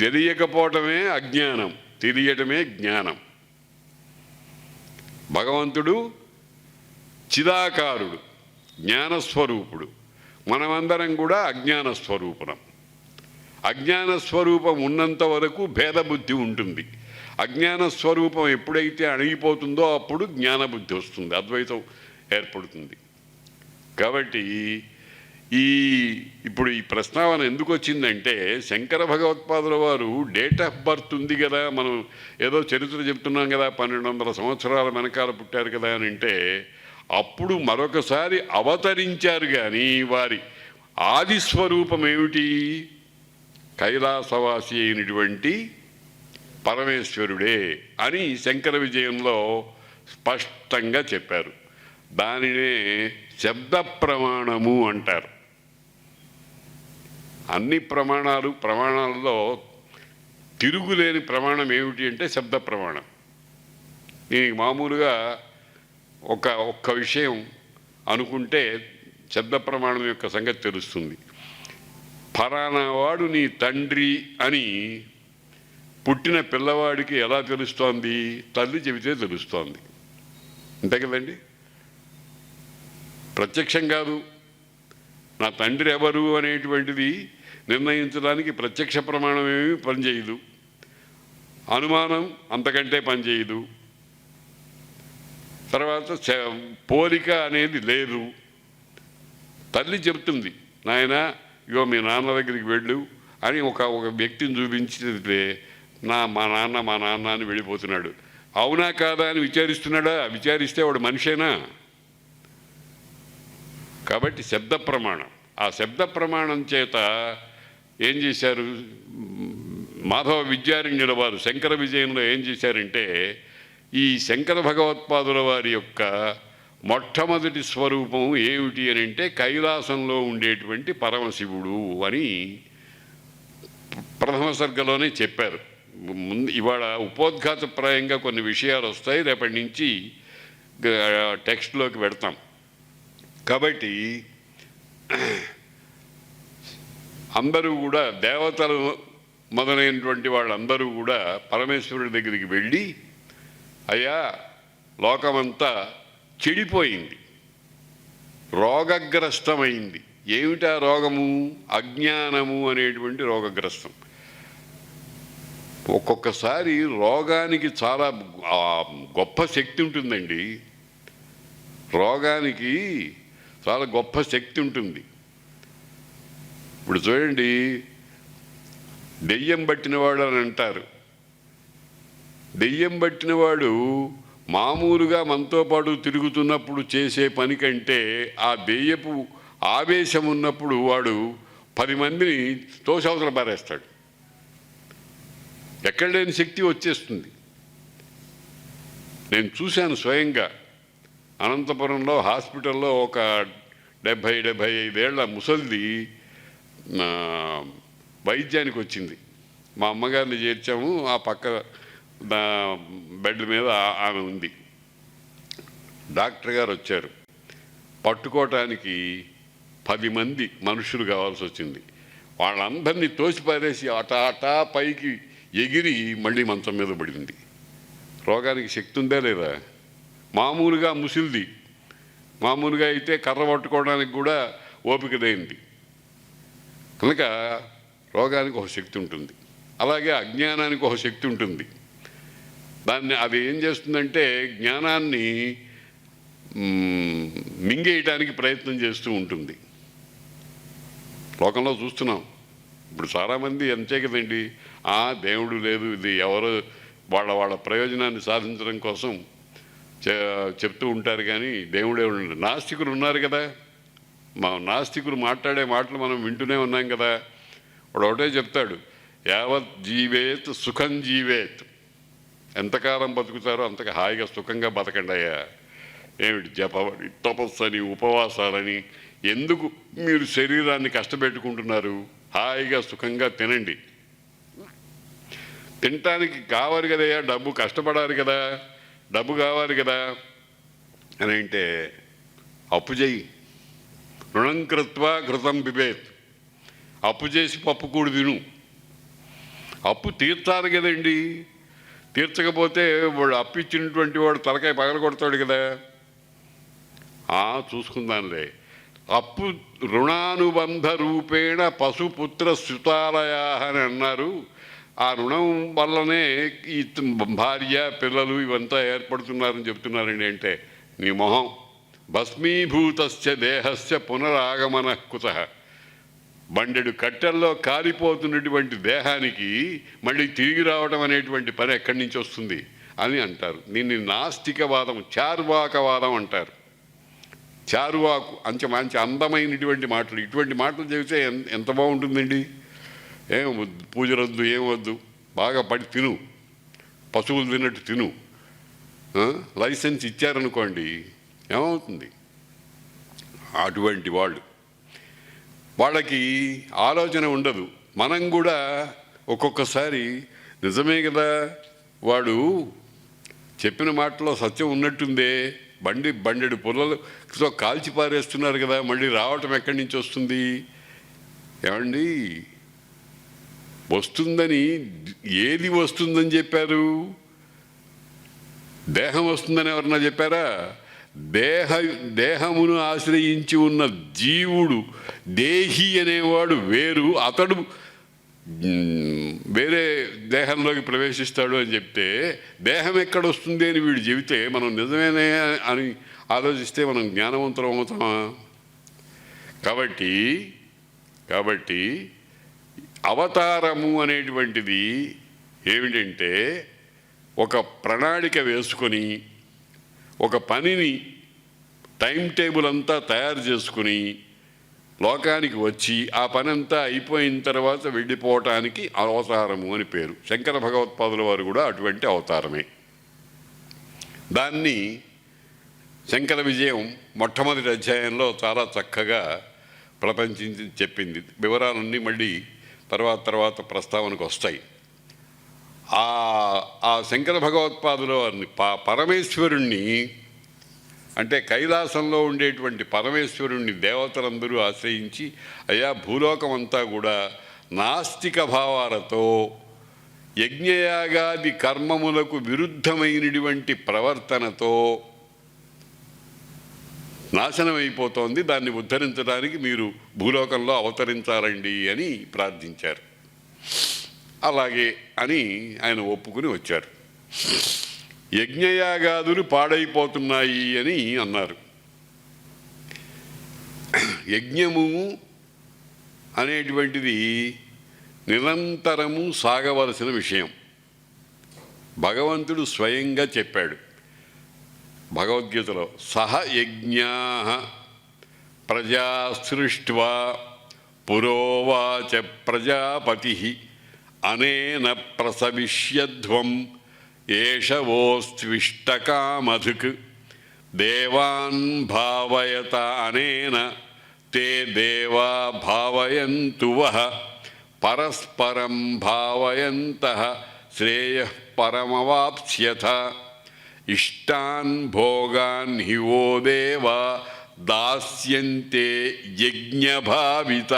తెలియకపోవటమే అజ్ఞానం తెలియటమే జ్ఞానం. భగవంతుడు చిదాకారుడు జ్ఞానస్వరూపుడు. మనమందరం కూడా అజ్ఞాన అజ్ఞానస్వరూపం అజ్ఞాన స్వరూపం ఉన్నంత వరకు భేదబుద్ధి ఉంటుంది. అజ్ఞాన స్వరూపం ఎప్పుడైతే అణిగిపోతుందో అప్పుడు జ్ఞానబుద్ధి వస్తుంది అద్వైతం ఏర్పడుతుంది. కాబట్టి ఈ ఇప్పుడు ఈ ప్రస్తావన ఎందుకు వచ్చిందంటే శంకర భగవత్పాదుల వారు డేట్ ఆఫ్ బర్త్ ఉంది కదా మనం ఏదో చరిత్ర చెప్తున్నాం కదా పన్నెండు వందల సంవత్సరాల వెనకాల పుట్టారు కదా అని అంటే అప్పుడు మరొకసారి అవతరించారు కానీ వారి ఆది స్వరూపం ఏమిటి? కైలాసవాసి అయినటువంటి పరమేశ్వరుడే అని శంకర విజయంలో స్పష్టంగా చెప్పారు. దానినే శబ్ద ప్రమాణము అంటారు. అన్ని ప్రమాణాలు ప్రమాణాలలో తిరుగులేని ప్రమాణం ఏమిటి అంటే శబ్ద ప్రమాణం. దీనికి మామూలుగా ఒక ఒక్క విషయం అనుకుంటే శబ్ద ప్రమాణం యొక్క సంగతి తెలుస్తుంది. ఫలానా నీ తండ్రి అని పుట్టిన పిల్లవాడికి ఎలా తెలుస్తోంది? తల్లి చెబితే తెలుస్తోంది. అంతే కదండి? ప్రత్యక్షం కాదు. నా తండ్రి ఎవరు అనేటువంటిది నిర్ణయించడానికి ప్రత్యక్ష ప్రమాణం ఏమీ పనిచేయదు అనుమానం అంతకంటే పనిచేయదు తర్వాత పోలిక అనేది లేదు. తల్లి చెప్తుంది నాయన ఇగో మీ నాన్న దగ్గరికి వెళ్ళు అని ఒక ఒక వ్యక్తిని చూపించితే నా మా నాన్న మా నాన్న అని వెళ్ళిపోతున్నాడు. అవునా కాదా? అని విచారిస్తున్నాడా? విచారిస్తే వాడు మనిషేనా? కాబట్టి శబ్ద ప్రమాణం. ఆ శబ్ద ప్రమాణం చేత ఏం చేశారు? మాధవ విద్యారణ్యుల వారు శంకర విజయంలో ఏం చేశారంటే ఈ శంకర భగవత్పాదుల వారి యొక్క మొట్టమొదటి స్వరూపం ఏమిటి అని అంటే కైలాసంలో ఉండేటువంటి పరమశివుడు అని ప్రథమ సర్గలోనే చెప్పారు. ముందు ఇవాళ ఉపోద్ఘాతప్రాయంగా కొన్ని విషయాలు వస్తాయి రేపటి నుంచి టెక్స్ట్లోకి పెడతాం కాబట్టి అందరూ కూడా దేవతలు మొదలైనటువంటి వాళ్ళందరూ కూడా పరమేశ్వరుడి దగ్గరికి వెళ్ళి అయ్యా లోకమంతా చెడిపోయింది రోగగ్రస్తమైంది. ఏమిటా రోగము? అజ్ఞానము అనేటువంటి రోగగ్రస్తం. ఒక్కొక్కసారి రోగానికి చాలా గొప్ప శక్తి ఉంటుందండి. రోగానికి చాలా గొప్ప శక్తి ఉంటుంది. ఇప్పుడు చూడండి దెయ్యం పట్టినవాడు అని అంటారు. దెయ్యం పట్టినవాడు మామూలుగా మనతో పాటు తిరుగుతున్నప్పుడు చేసే పని కంటే ఆ దెయ్యపు ఆవేశం ఉన్నప్పుడు వాడు పది మందిని తోసవతల పారేస్తాడు. ఎక్కడ లేని శక్తి వచ్చేస్తుంది. నేను చూశాను స్వయంగా. అనంతపురంలో హాస్పిటల్లో ఒక డెబ్భై డెబ్భై ఐదేళ్ళ ముసలిది వైద్యానికి వచ్చింది. మా అమ్మగారిని చేర్చాము ఆ పక్క బెడ్ మీద ఆమె ఉంది. డాక్టర్ గారు వచ్చారు. పట్టుకోవటానికి పది మంది మనుషులు కావాల్సి వచ్చింది. వాళ్ళందరినీ తోసిపారేసి అట అటా పైకి ఎగిరి మళ్ళీ మంచం మీద పడింది. రోగానికి శక్తి ఉందా లేదా? మామూలుగా ముసిల్ది. మామూలుగా అయితే కర్ర పట్టుకోవడానికి కూడా ఓపికదైంది కనుక రోగానికి ఒక శక్తి ఉంటుంది. అలాగే అజ్ఞానానికి ఒక శక్తి ఉంటుంది. దాన్ని అది ఏం చేస్తుందంటే జ్ఞానాన్ని మింగేయటానికి ప్రయత్నం చేస్తూ ఉంటుంది. లోకంలో చూస్తున్నాం. ఇప్పుడు చాలామంది ఎంతే కదండి. ఆ దేవుడు లేదు ఇది ఎవరు వాళ్ళ వాళ్ళ ప్రయోజనాన్ని సాధించడం కోసం చెప్తూ ఉంటారు కానీ దేవుడే ఉండండి. నాస్తికులు ఉన్నారు కదా. మా నాస్తికులు మాట్లాడే మాటలు మనం వింటూనే ఉన్నాం కదా. వాడు ఒకటే చెప్తాడు యావత్ జీవేత్ సుఖం జీవేత్. ఎంతకాలం బతుకుతారో అంతగా హాయిగా సుఖంగా బతకండి అయ్యా. ఏమిటి జప తపస్సని ఉపవాసాలని ఎందుకు మీరు శరీరాన్ని కష్టపెట్టుకుంటున్నారు? హాయిగా సుఖంగా తినండి. తినటానికి కావాలి కదయ్యా డబ్బు కష్టపడాలి కదా. డబ్బు కావాలి కదా. అని అంటే అప్పు చేయి రుణం కృత్వ ఘృతం బిబేత్ అప్పు చేసి పప్పు కూడి తిను. అప్పు తీర్చాలి కదండి. తీర్చకపోతే వాడు అప్పు ఇచ్చినటువంటి వాడు తలకాయ పగలగొడతాడు కదా. ఆ, చూసుకుందాంలే. అప్పు రుణానుబంధ రూపేణ పశుపుత్ర సుతాలయా అని అన్నారు. ఆ రుణం వల్లనే ఈ భార్య పిల్లలు ఇవంతా ఏర్పడుతున్నారని చెప్తున్నారండి అంటే నీ మొహం. భస్మీభూతస్య దేహస్య పునరాగమన కుత. బండెడు కట్టెల్లో కాలిపోతున్నటువంటి దేహానికి మళ్ళీ తిరిగి రావడం అనేటువంటి పని ఎక్కడి నుంచి వస్తుంది అని అంటారు. దీన్ని నాస్తికవాదం చార్వాకవాదం అంటారు. చారువాకు అంచె మంచి అందమైనటువంటి మాటలు. ఇటువంటి మాటలు చెబితే ఎంత బాగుంటుందండి? ఏం వద్దు ఏమొద్దు? వద్దు ఏం వద్దు బాగా పడి తిను. పశువులు తిన్నట్టు తిను. లైసెన్స్ ఇచ్చారనుకోండి ఏమవుతుంది? అటువంటి వాళ్ళు. వాళ్ళకి ఆలోచన ఉండదు. మనం కూడా ఒక్కొక్కసారి నిజమే కదా వాడు చెప్పిన మాటలో సత్యం ఉన్నట్టుందే. బండి బండెడు పుల్లలతో కాల్చి పారేస్తున్నారు కదా మళ్ళీ రావటం ఎక్కడి నుంచి వస్తుంది? ఏమండి? వస్తుందని ఏది వస్తుందని చెప్పారు? దేహం వస్తుందని ఎవరన్నా చెప్పారా? దేహ దేహమును ఆశ్రయించి ఉన్న జీవుడు దేహి అనేవాడు వేరు. అతడు వేరే దేహంలోకి ప్రవేశిస్తాడు అని చెప్తే దేహం ఎక్కడ వస్తుంది అని వీడు చెబితే మనం నిజమేనే అని ఆలోచిస్తే మనం జ్ఞానవంతులం అవుతామా కాబట్టి కాబట్టి అవతారము అనేటువంటిది ఏమిటంటే ఒక ప్రణాళిక వేసుకొని ఒక పనిని టైం టేబుల్ అంతా తయారు చేసుకుని లోకానికి వచ్చి ఆ పని అంతా అయిపోయిన తర్వాత వెళ్ళిపోవటానికి అవతారము అని పేరు. శంకర భగవత్పాదుల వారు కూడా అటువంటి అవతారమే. దాన్ని శంకర విజయం మొట్టమొదటి అధ్యాయంలో చాలా చక్కగా ప్రపంచించి చెప్పింది. వివరాలన్నీ మళ్ళీ తర్వాత తర్వాత ప్రస్తావనకు వస్తాయి. ఆ ఆ శంకర భగవత్పాదుల పరమేశ్వరుణ్ణి అంటే కైలాసంలో ఉండేటువంటి పరమేశ్వరుణ్ణి దేవతలందరూ ఆశ్రయించి అయా భూలోకం అంతా కూడా నాస్తిక భావాలతో యజ్ఞయాగాది కర్మములకు విరుద్ధమైనటువంటి ప్రవర్తనతో నాశనం అయిపోతోంది దాన్ని ఉద్ధరించడానికి మీరు భూలోకంలో అవతరించాలండి అని ప్రార్థించారు. అలాగే అని ఆయన ఒప్పుకుని వచ్చారు. యజ్ఞయాగాదులు పాడైపోతున్నాయి అని అన్నారు. యజ్ఞము అనేటువంటిది నిరంతరము సాగవలసిన విషయం. భగవంతుడు స్వయంగా చెప్పాడు. భగవద్గీతలో సహ యజ్ఞా ప్రజా సృష్ట్వా పురోవాచ ప్రజాపతి అనేన ప్రసవిష్యధ్వం ఏషవోస్విష్టకామధుక్ దేవాన్ భావయత అనేన తే దేవా భావయంతు వహ పరస్పరం భావయంత శ్రేయ పరమవాప్స్యథ ఇష్టాన్ భోగాన్ హివోదేవ దాస్యంతే యజ్ఞభావిత